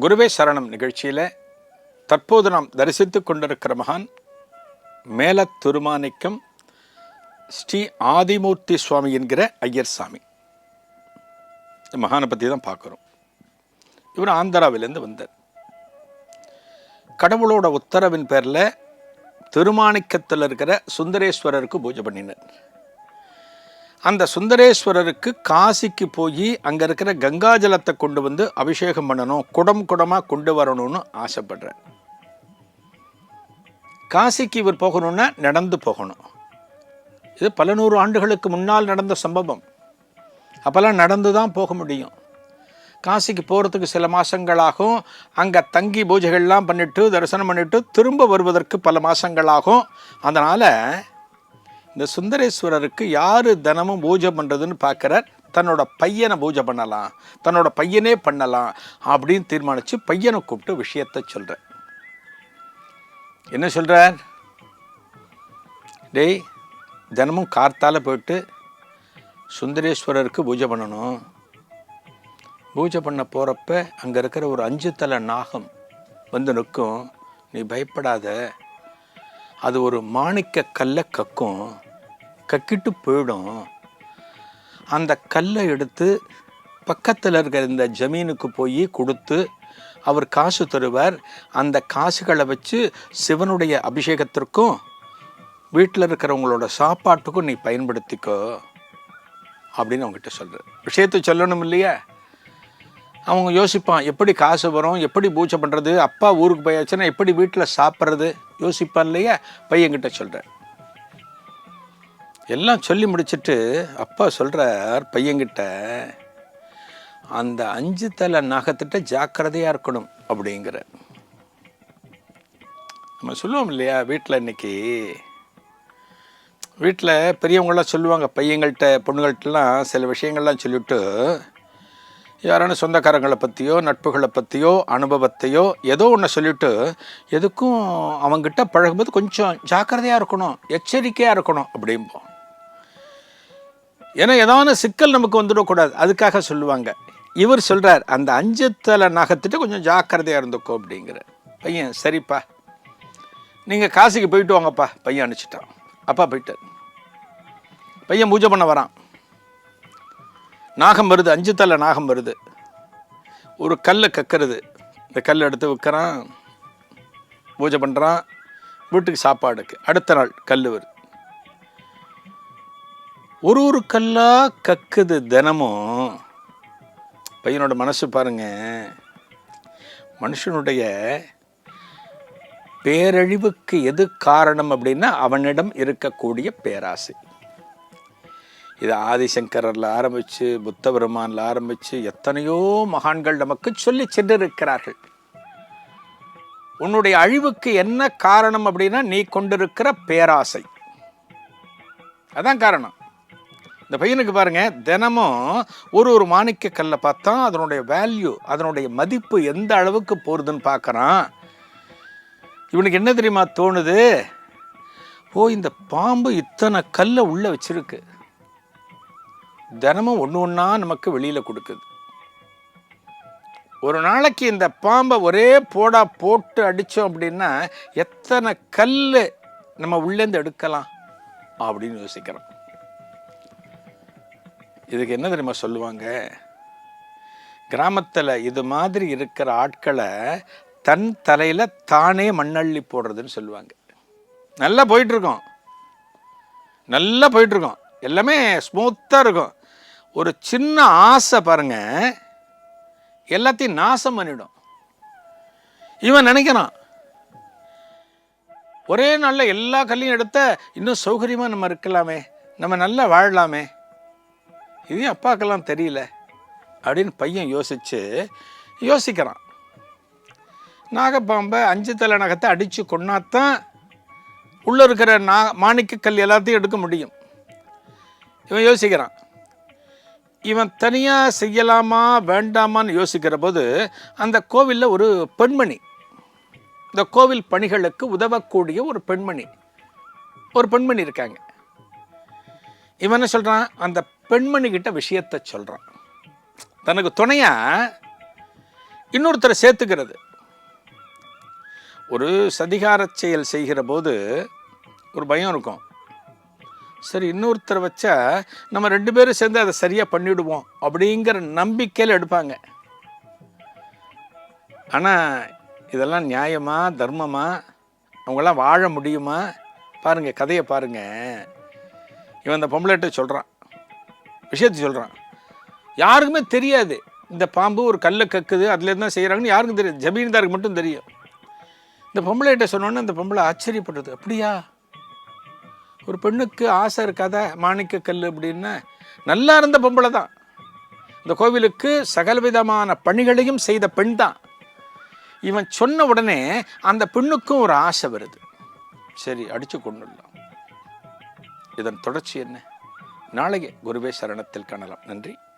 குருவே சரணம் நிகழ்ச்சியில் தற்போது நாம் தரிசித்து கொண்டிருக்கிற மகான் மேல திருமாணிக்கம் ஸ்ரீ ஆதிமூர்த்தி சுவாமி என்கிற ஐயர் சாமி. இந்த மகானை பற்றி தான் பார்க்குறோம். இவர் ஆந்திராவிலேருந்து வந்தார். கடவுளோட உத்தரவின் பேரில் திருமாணிக்கத்தில் இருக்கிற சுந்தரேஸ்வரருக்கு பூஜை பண்ணினார். அந்த சுந்தரேஸ்வரருக்கு காசிக்கு போய் அங்கே இருக்கிற கங்கா ஜலத்தை கொண்டு வந்து அபிஷேகம் பண்ணணும் குடம் குடமாக கொண்டு வரணும்னு ஆசைப்படுறேன். காசிக்கு இவர் போகணும்னா நடந்து போகணும். இது பல நூறு ஆண்டுகளுக்கு முன்னால் நடந்த சம்பவம். அப்போல்லாம் நடந்து தான் போக முடியும். காசிக்கு போகிறதுக்கு சில மாதங்களாகும் அங்கே தங்கி பூஜைகள்லாம் பண்ணிட்டு தரிசனம் பண்ணிட்டு திரும்ப வருவதற்கு பல மாதங்களாகும் அதனால் இந்த சுந்தரேஸ்வரருக்கு யார் தினமும் பூஜை பண்ணுறதுன்னு பார்க்குறார். தன்னோட பையனை பூஜை பண்ணலாம் தன்னோட பையனே பண்ணலாம் அப்படின்னு தீர்மானித்து பையனை கூப்பிட்டு விஷயத்தை சொல்கிறார் என்ன சொல்கிறார் டேய் தினமும் கார்த்தால் போயிட்டு சுந்தரேஸ்வரருக்கு பூஜை பண்ணணும். பூஜை பண்ண போகிறப்ப அங்கே இருக்கிற ஒரு அஞ்சு தலை நாகம் வந்து நிற்கும். நீ பயப்படாத அது ஒரு மாணிக்க கல்லை கக்கும் கக்கிட்டு போயிடும். அந்த கல்லை எடுத்து பக்கத்தில் இருக்கிற இந்த ஜமீனுக்கு போய் கொடுத்து அவர் காசு தருவார். அந்த காசுகளை வச்சு சிவனுடைய அபிஷேகத்திற்கும் வீட்டில் இருக்கிறவங்களோட சாப்பாட்டுக்கும் நீ பயன்படுத்திக்கோ அப்படின்னு அவங்ககிட்ட சொல்கிறார் விஷயத்தை சொல்லணும் இல்லையா? அவங்க யோசிப்பான் எப்படி காசு வரும்? எப்படி பூஜை பண்ணுறது அப்பா ஊருக்கு போயாச்சுன்னா எப்படி வீட்டில் சாப்பிட்றது? யோசிப்பான் இல்லையா? பையன்கிட்ட சொல்கிறேன் எல்லாம் சொல்லி முடிச்சிட்டு அப்பா சொல்கிறார் பையன்கிட்ட அந்த அஞ்சு தலை நகத்திட்ட ஜாக்கிரதையாக இருக்கணும் அப்படிங்கிற நம்ம சொல்லுவோம் இல்லையா வீட்டில் இன்றைக்கி வீட்டில் பெரியவங்களாம் சொல்லுவாங்க பையங்கள்கிட்ட பொண்ணுங்கள்ட்டலாம் சில விஷயங்கள்லாம் சொல்லிவிட்டு யாரான சொந்தக்காரங்களை பற்றியோ நட்புகளை பற்றியோ அனுபவத்தையோ ஏதோ ஒன்று சொல்லிவிட்டு எதுக்கும் அவங்ககிட்ட பழகும்போது கொஞ்சம் ஜாக்கிரதையாக இருக்கணும் எச்சரிக்கையாக இருக்கணும் அப்படிம்போம் ஏன்னா ஏதான சிக்கல் நமக்கு வந்துடக்கூடாது. அதுக்காக சொல்லுவாங்க. இவர் சொல்கிறார் அந்த அஞ்சு தலை கொஞ்சம் ஜாக்கிரதையாக இருந்துக்கோ அப்படிங்கிற பையன் சரிப்பா. நீங்கள் காசிக்கு போயிட்டு வாங்கப்பா. பையன் அனுப்பிச்சிட்டான். அப்பா போயிட்டார். பையன் பூஜை பண்ண வரான். நாகம் வருது அஞ்சு தலை நாகம் வருது. ஒரு கல்லை கக்கிறது. இந்த கல் எடுத்து வைக்கிறான் பூஜை பண்ணுறான் வீட்டுக்கு சாப்பாடுக்கு. அடுத்த நாள் கல் வருது. ஒரு ஒரு கல்லாக கக்குது தினமும். பையனோட மனசு பாருங்க. மனுஷனுடைய பேரழிவுக்கு எது காரணம் அப்படின்னா அவனிடம் இருக்கக்கூடிய பேராசை. இது ஆதிசங்கரில் ஆரம்பித்து புத்த பெருமானில் ஆரம்பித்து எத்தனையோ மகான்கள் நமக்கு சொல்லி சென்றிருக்கிறார்கள். உன்னுடைய அழிவுக்கு என்ன காரணம் அப்படின்னா நீ கொண்டிருக்கிற பேராசை. அதான் காரணம். இந்த பையனுக்கு பாருங்கள் தினமும் ஒரு ஒரு மாணிக்க கல்லை பார்த்தா அதனுடைய வேல்யூ அதனுடைய மதிப்பு எந்த அளவுக்கு போகுதுன்னு பார்க்குறான். இவனுக்கு என்ன தெரியுமா தோணுது? ஓ இந்த பாம்பு இத்தனை கல்லை உள்ளே வச்சிருக்கு. தினமும் ஒன்று ஒன்றா நமக்கு வெளியில் கொடுக்குது. ஒரு நாளைக்கு இந்த பாம்பை ஒரே போடா போட்டு அடித்தோம் அப்படின்னா எத்தனை கல் நம்ம உள்ளேருந்து எடுக்கலாம் அப்படின்னு யோசிக்கிறோம். இதுக்கு என்ன தெரியுமா சொல்லுவாங்க? கிராமத்தில் இது மாதிரி இருக்கிற ஆட்களை தன் தலையில் தானே மண்ணள்ளி போடுறதுன்னு சொல்லுவாங்க. நல்லா போயிட்டுருக்கோம் நல்லா போயிட்டுருக்கோம் எல்லாமே ஸ்மூத்தாக இருக்கும். ஒரு சின்ன ஆசை பாருங்க. எல்லாத்தையும் நாசம் பண்ணிடும். இவன் நினைக்கிறான் ஒரே நாளில் எல்லா கல்லையும் எடுத்த இன்னும் சௌகரியமாக நம்ம இருக்கலாமே நம்ம நல்லா வாழலாமே. இது அப்பாக்கெல்லாம் தெரியல. அப்படின்னு பையன் யோசிச்சு யோசிக்கிறான். நாகப்பாம்பை அஞ்சு தலை நகத்தை அடித்து கொண்டாத்தான் உள்ளே இருக்கிற நா மாணிக்க கல் எல்லாத்தையும் எடுக்க முடியும். இவன் யோசிக்கிறான் இவன் தனியாக செய்யலாமா வேண்டாமான்னு யோசிக்கிற போது அந்த கோவிலில் ஒரு பெண்மணி. இந்த கோவில் பணிகளுக்கு உதவக்கூடிய ஒரு பெண்மணி. ஒரு பெண்மணி இருக்காங்க. இவன் என்ன சொல்கிறான் அந்த பெண்மணிக்கிட்ட விஷயத்தை சொல்கிறான் தனக்கு துணையாக இன்னொருத்தரை சேர்த்துக்கிறது. ஒரு சதிகார செயல் செய்கிற போது ஒரு பயம் இருக்கும். சரி இன்னொருத்தரை வச்சா நம்ம ரெண்டு பேரும் சேர்ந்து அதை சரியாக பண்ணிவிடுவோம் அப்படிங்கிற நம்பிக்கையில் எடுப்பாங்க. ஆனால் இதெல்லாம் நியாயமா தர்மமா? அவங்களாம் வாழ முடியுமா? பாருங்கள் கதையை பாருங்கள் இவன் அந்த பொம்பளைட்ட சொல்கிறான் விஷயத்தை சொல்கிறான் யாருக்குமே தெரியாது. இந்த பாம்பு ஒரு கல்லை கக்குது அதுலேருந்து தான் செய்கிறாங்கன்னு யாருக்கும் தெரியாது. ஜமீன்தாருக்கு மட்டும் தெரியும். இந்த பொம்பளைகிட்ட சொன்னோன்னே அந்த பொம்பளை ஆச்சரியப்படுது அப்படியா? ஒரு பெண்ணுக்கு ஆசை இருக்காதா? மாணிக்க கல் அப்படின்னு நல்லா இருந்த பொம்பளை தான். இந்த கோவிலுக்கு சகலவிதமான பணிகளையும் செய்த பெண் தான். இவன் சொன்ன உடனே அந்த பெண்ணுக்கும் ஒரு ஆசை வருது. சரி அடித்து கொண்டுடலாம். இதன் தொடர்ச்சி என்ன? நாளைக்கு குருவே சரணத்தில் காணலாம். நன்றி.